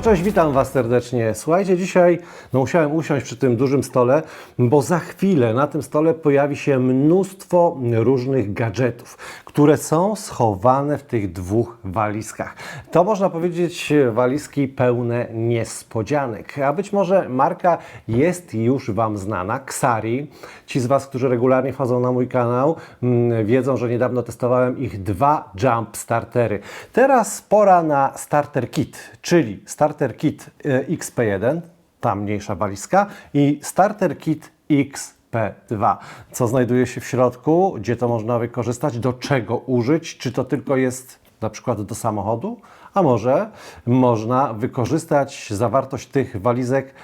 cześć, witam Was serdecznie. Słuchajcie, dzisiaj no, musiałem usiąść przy tym dużym stole, bo za chwilę na tym stole pojawi się mnóstwo różnych gadżetów, które są schowane w tych dwóch walizkach. To można powiedzieć walizki pełne niespodzianek, a być może marka jest już Wam znana, Xari. Ci z Was, którzy regularnie wchodzą na mój kanał, mm, wiedzą, że niedawno testowałem ich dwa Jump Startery. Teraz pora na Starter Kit, czyli Starter Kit e, XP1, ta mniejsza walizka i Starter Kit XP2. Co znajduje się w środku, gdzie to można wykorzystać, do czego użyć, czy to tylko jest na przykład do samochodu, a może można wykorzystać zawartość tych walizek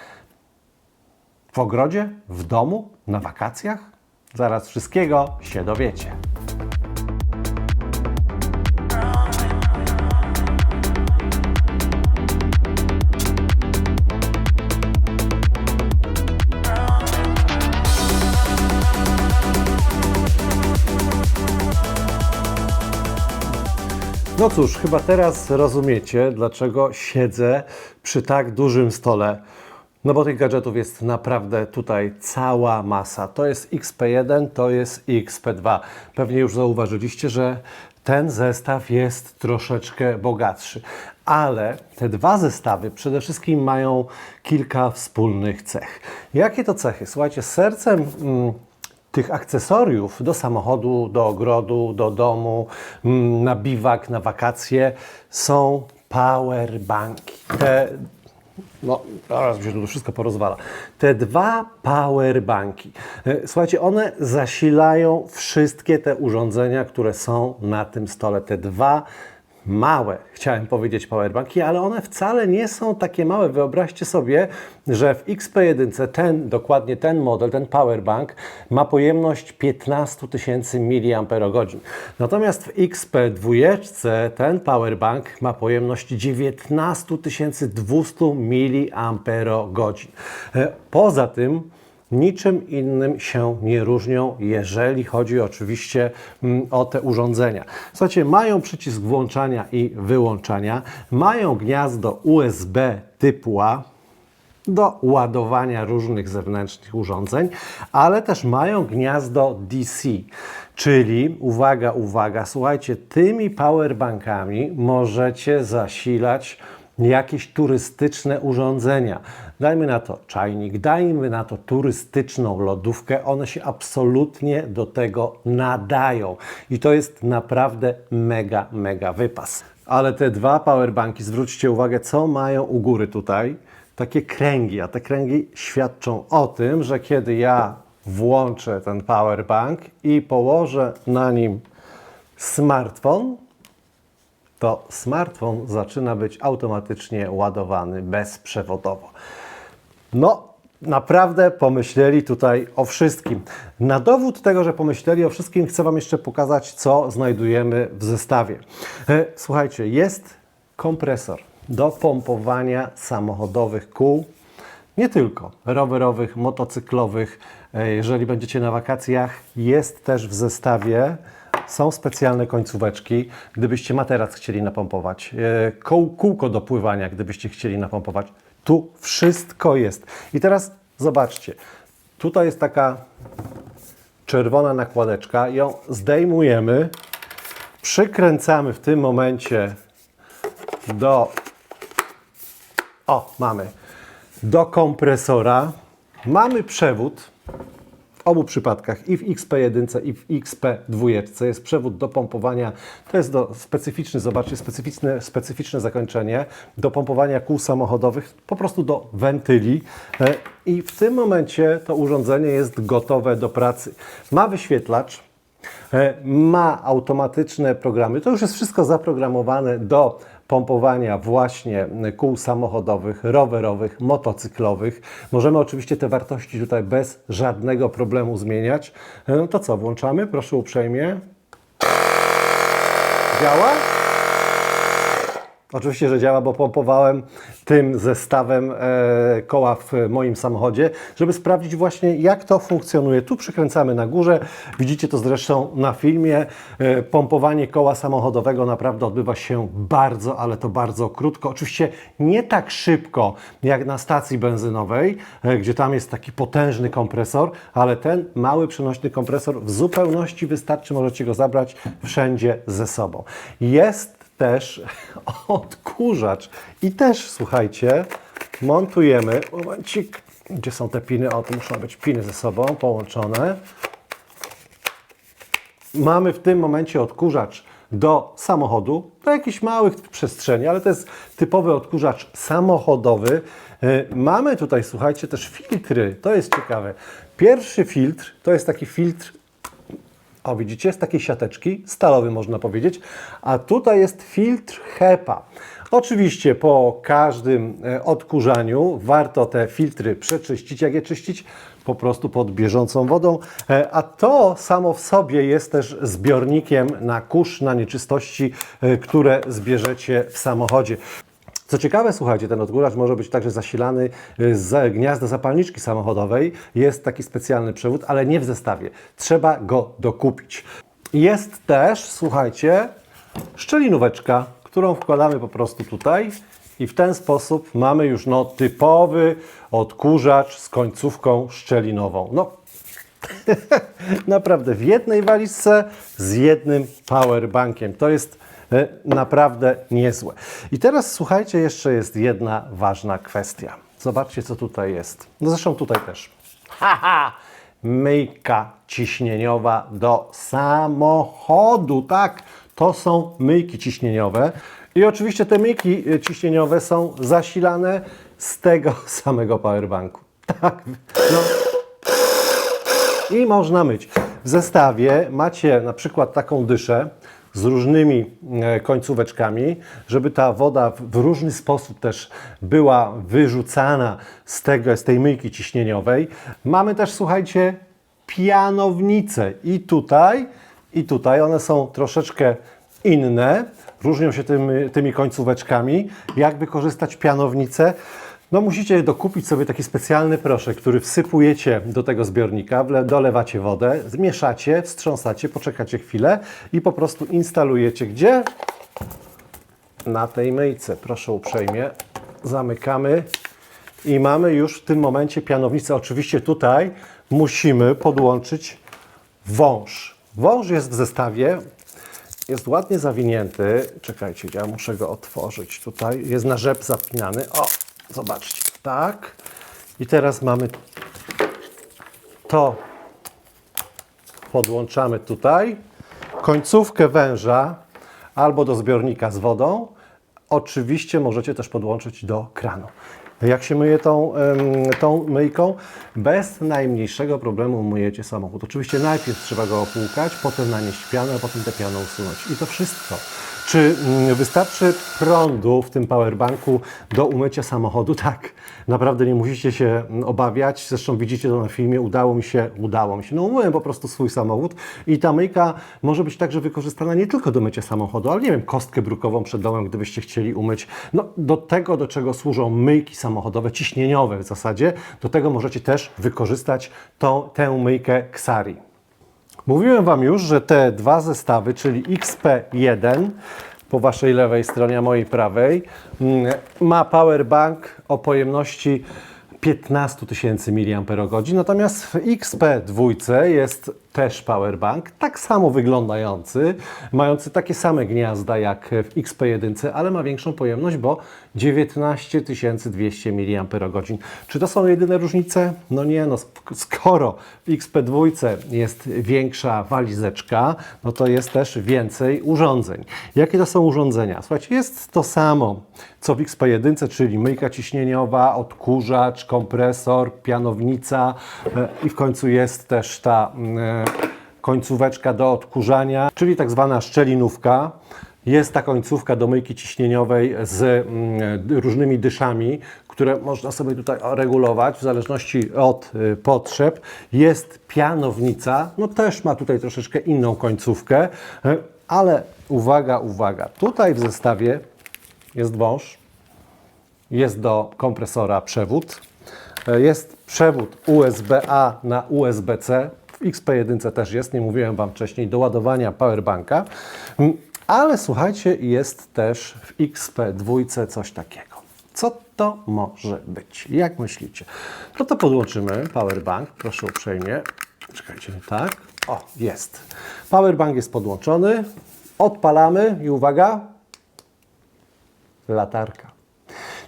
w ogrodzie, w domu, na wakacjach? Zaraz wszystkiego się dowiecie. No cóż, chyba teraz rozumiecie, dlaczego siedzę przy tak dużym stole. No bo tych gadżetów jest naprawdę tutaj cała masa. To jest XP1, to jest XP2. Pewnie już zauważyliście, że ten zestaw jest troszeczkę bogatszy. Ale te dwa zestawy przede wszystkim mają kilka wspólnych cech. Jakie to cechy? Słuchajcie, sercem. Mm, tych akcesoriów do samochodu, do ogrodu, do domu, mm, na biwak, na wakacje są powerbanki. Te, no, zaraz mi się tu wszystko porozwala. Te dwa powerbanki, e, słuchajcie, one zasilają wszystkie te urządzenia, które są na tym stole. Te dwa małe, chciałem powiedzieć powerbanki, ale one wcale nie są takie małe. Wyobraźcie sobie, że w XP1 ten, dokładnie ten model, ten powerbank ma pojemność 15 tysięcy mAh. Natomiast w XP2 ten powerbank ma pojemność 19 200 mAh. Poza tym niczym innym się nie różnią, jeżeli chodzi oczywiście mm, o te urządzenia. Słuchajcie, mają przycisk włączania i wyłączania, mają gniazdo USB typu A, do ładowania różnych zewnętrznych urządzeń, ale też mają gniazdo DC, czyli uwaga, uwaga, słuchajcie, tymi powerbankami możecie zasilać jakieś turystyczne urządzenia. Dajmy na to czajnik, dajmy na to turystyczną lodówkę. One się absolutnie do tego nadają. I to jest naprawdę mega, mega wypas. Ale te dwa powerbanki, zwróćcie uwagę, co mają u góry tutaj. Takie kręgi, a te kręgi świadczą o tym, że kiedy ja włączę ten powerbank i położę na nim smartfon, to smartfon zaczyna być automatycznie ładowany bezprzewodowo. No, naprawdę pomyśleli tutaj o wszystkim. Na dowód tego, że pomyśleli o wszystkim, chcę Wam jeszcze pokazać, co znajdujemy w zestawie. E, Słuchajcie, jest kompresor do pompowania samochodowych kół. Nie tylko rowerowych, motocyklowych. E, Jeżeli będziecie na wakacjach, jest też w zestawie są specjalne końcóweczki, gdybyście materac chcieli napompować, e, kółko do pływania, gdybyście chcieli napompować. Tu wszystko jest. I teraz zobaczcie, tutaj jest taka czerwona nakładeczka, ją zdejmujemy, przykręcamy w tym momencie do o, mamy do kompresora. Mamy przewód obu przypadkach, i w XP1, i w XP2 jest przewód do pompowania. To jest do specyficzny, zobaczcie, specyficzne, specyficzne zakończenie do pompowania kół samochodowych, po prostu do wentyli. E, I w tym momencie to urządzenie jest gotowe do pracy. Ma wyświetlacz, ma automatyczne programy. To już jest wszystko zaprogramowane do pompowania właśnie kół samochodowych, rowerowych, motocyklowych. Możemy oczywiście te wartości tutaj bez żadnego problemu zmieniać. E, No to co, włączamy? Proszę uprzejmie. Działa? Oczywiście, że działa, bo pompowałem tym zestawem e, koła w moim samochodzie, żeby sprawdzić właśnie jak to funkcjonuje. Tu przykręcamy na górze, widzicie to zresztą na filmie. E, pompowanie koła samochodowego naprawdę odbywa się bardzo, ale to bardzo krótko. Oczywiście nie tak szybko jak na stacji benzynowej, e, gdzie tam jest taki potężny kompresor, ale ten mały przenośny kompresor w zupełności wystarczy, możecie go zabrać wszędzie ze sobą. Jest też odkurzacz i też słuchajcie, montujemy, momencik, gdzie są te piny, o to muszą być piny ze sobą połączone. Mamy w tym momencie odkurzacz do samochodu, do jakichś małych przestrzeni, ale to jest typowy odkurzacz samochodowy. Yy, Mamy tutaj, słuchajcie, też filtry. To jest ciekawe. Pierwszy filtr to jest taki filtr o, widzicie, z takiej siateczki, stalowy można powiedzieć, a tutaj jest filtr HEPA. Oczywiście po każdym e, odkurzaniu warto te filtry przeczyścić. Jak je czyścić? Po prostu pod bieżącą wodą. E, A to samo w sobie jest też zbiornikiem na kurz, na nieczystości, e, które zbierzecie w samochodzie. Co ciekawe, słuchajcie, ten odkurzacz może być także zasilany y, z gniazda zapalniczki samochodowej. Jest taki specjalny przewód, ale nie w zestawie. Trzeba go dokupić. Jest też, słuchajcie, szczelinóweczka, którą wkładamy po prostu tutaj i w ten sposób mamy już no, typowy odkurzacz z końcówką szczelinową. No, naprawdę w jednej walizce z jednym powerbankiem. To jest naprawdę niezłe. I teraz słuchajcie, jeszcze jest jedna ważna kwestia. Zobaczcie, co tutaj jest. No zresztą tutaj też. Haha! Myjka ciśnieniowa do samochodu. Tak, to są myjki ciśnieniowe. I oczywiście te myjki e, ciśnieniowe są zasilane z tego samego powerbanku. Tak, no, i można myć. W zestawie macie na przykład taką dyszę z różnymi e, końcóweczkami, żeby ta woda w- różny sposób też była wyrzucana z, tego, z tej myjki ciśnieniowej. Mamy też, słuchajcie, pianownice i tutaj, i tutaj. One są troszeczkę inne, różnią się tym, tymi końcóweczkami. Jak wykorzystać pianownicę? No musicie dokupić sobie taki specjalny proszek, który wsypujecie do tego zbiornika, dolewacie wodę, zmieszacie, wstrząsacie, poczekacie chwilę i po prostu instalujecie gdzie? Na tej myjce. Proszę uprzejmie. Zamykamy i mamy już w tym momencie pianownicę. Oczywiście tutaj musimy podłączyć wąż. Wąż jest w zestawie, jest ładnie zawinięty. Czekajcie, ja muszę go otworzyć. Tutaj jest na rzep zapinany. O, zobaczcie, tak. I teraz mamy to podłączamy tutaj. Końcówkę węża albo do zbiornika z wodą. Oczywiście możecie też podłączyć do kranu. Jak się myje tą, tą myjką? Bez najmniejszego problemu myjecie samochód. Oczywiście najpierw trzeba go opłukać, potem nanieść pianę, a potem tę pianę usunąć. I to wszystko. Czy mm, wystarczy prądu w tym powerbanku do umycia samochodu? Tak, naprawdę nie musicie się mm, obawiać. Zresztą widzicie to na filmie, udało mi się, udało mi się. No umyłem po prostu swój samochód i ta myjka może być także wykorzystana nie tylko do mycia samochodu, ale nie wiem, kostkę brukową przed domem, gdybyście chcieli umyć. No do tego, do czego służą myjki samochodowe, ciśnieniowe w zasadzie, do tego możecie też wykorzystać tę myjkę Xari. Mówiłem Wam już, że te dwa zestawy, czyli XP1 po Waszej lewej stronie, a mojej prawej, mm, ma powerbank o pojemności 15 tysięcy mAh, natomiast w XP2 jest też powerbank, tak samo wyglądający, mający takie same gniazda jak w XP1, ale ma większą pojemność, bo 19 200 mAh. Czy to są jedyne różnice? No nie, no sk- skoro w XP2 jest większa walizeczka, no to jest też więcej urządzeń. Jakie to są urządzenia? Słuchajcie, jest to samo co w XP1, czyli myjka ciśnieniowa, odkurzacz, kompresor, pianownica e, i w końcu jest też ta mm, e, końcóweczka do odkurzania, czyli tak zwana szczelinówka. Jest ta końcówka do myjki ciśnieniowej z mm, różnymi dyszami, które można sobie tutaj regulować w zależności od y, potrzeb. Jest pianownica, no też ma tutaj troszeczkę inną końcówkę, y, ale uwaga, uwaga, tutaj w zestawie jest wąż, jest do kompresora przewód, e, jest przewód USB-A na USB-C, w XP1 też jest, nie mówiłem Wam wcześniej, do ładowania powerbanka, Mm, ale słuchajcie, jest też w XP2 coś takiego. Co to może być? Jak myślicie? No to podłączymy powerbank, proszę uprzejmie. Czekajcie, tak. O, jest. Powerbank jest podłączony. Odpalamy i uwaga, latarka.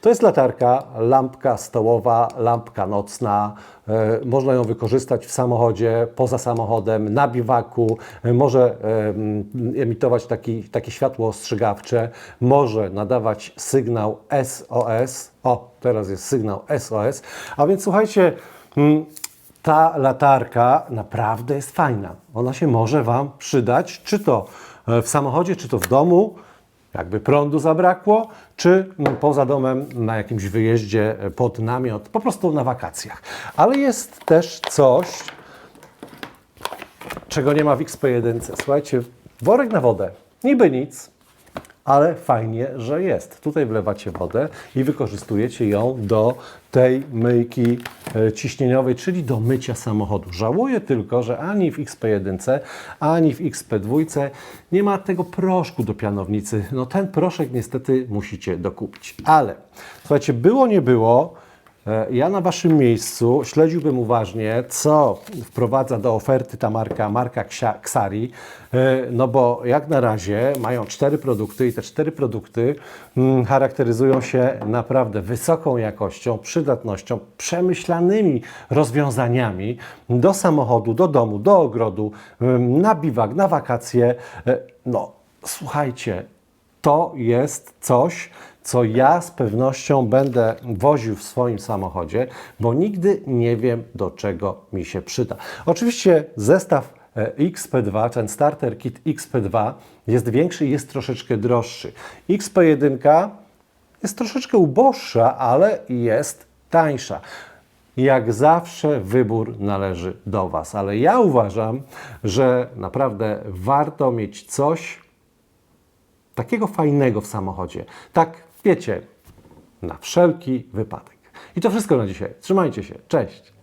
To jest latarka, lampka stołowa, lampka nocna. E, można ją wykorzystać w samochodzie, poza samochodem, na biwaku. E, może e, m, emitować taki, takie światło ostrzegawcze. Może nadawać sygnał SOS. O, teraz jest sygnał SOS. A więc słuchajcie, mm, ta latarka naprawdę jest fajna. Ona się może Wam przydać, czy to w samochodzie, czy to w domu, jakby prądu zabrakło, czy mm, poza domem na jakimś wyjeździe e, pod namiot, po prostu na wakacjach. Ale jest też coś, czego nie ma w XP1. Słuchajcie, worek na wodę. Niby nic, ale fajnie, że jest. Tutaj wlewacie wodę i wykorzystujecie ją do tej myjki e, ciśnieniowej, czyli do mycia samochodu. Żałuję tylko, że ani w XP1, ani w XP2 nie ma tego proszku do pianownicy. No ten proszek niestety musicie dokupić. Ale słuchajcie, było nie było, Ja na Waszym miejscu śledziłbym uważnie, co wprowadza do oferty ta marka, marka Xari, e, no bo jak na razie mają cztery produkty i te cztery produkty mm, charakteryzują się naprawdę wysoką jakością, przydatnością, przemyślanymi rozwiązaniami do samochodu, do domu, do ogrodu, ym, na biwak, na wakacje. E, No, słuchajcie, to jest coś, co ja z pewnością będę woził w swoim samochodzie, bo nigdy nie wiem, do czego mi się przyda. Oczywiście zestaw e, XP2, ten starter kit XP2 jest większy i jest troszeczkę droższy. XP1 jest troszeczkę uboższa, ale jest tańsza. Jak zawsze wybór należy do Was, ale ja uważam, że naprawdę warto mieć coś, takiego fajnego w samochodzie. Tak, wiecie, na wszelki wypadek. I to wszystko na dzisiaj. Trzymajcie się. Cześć.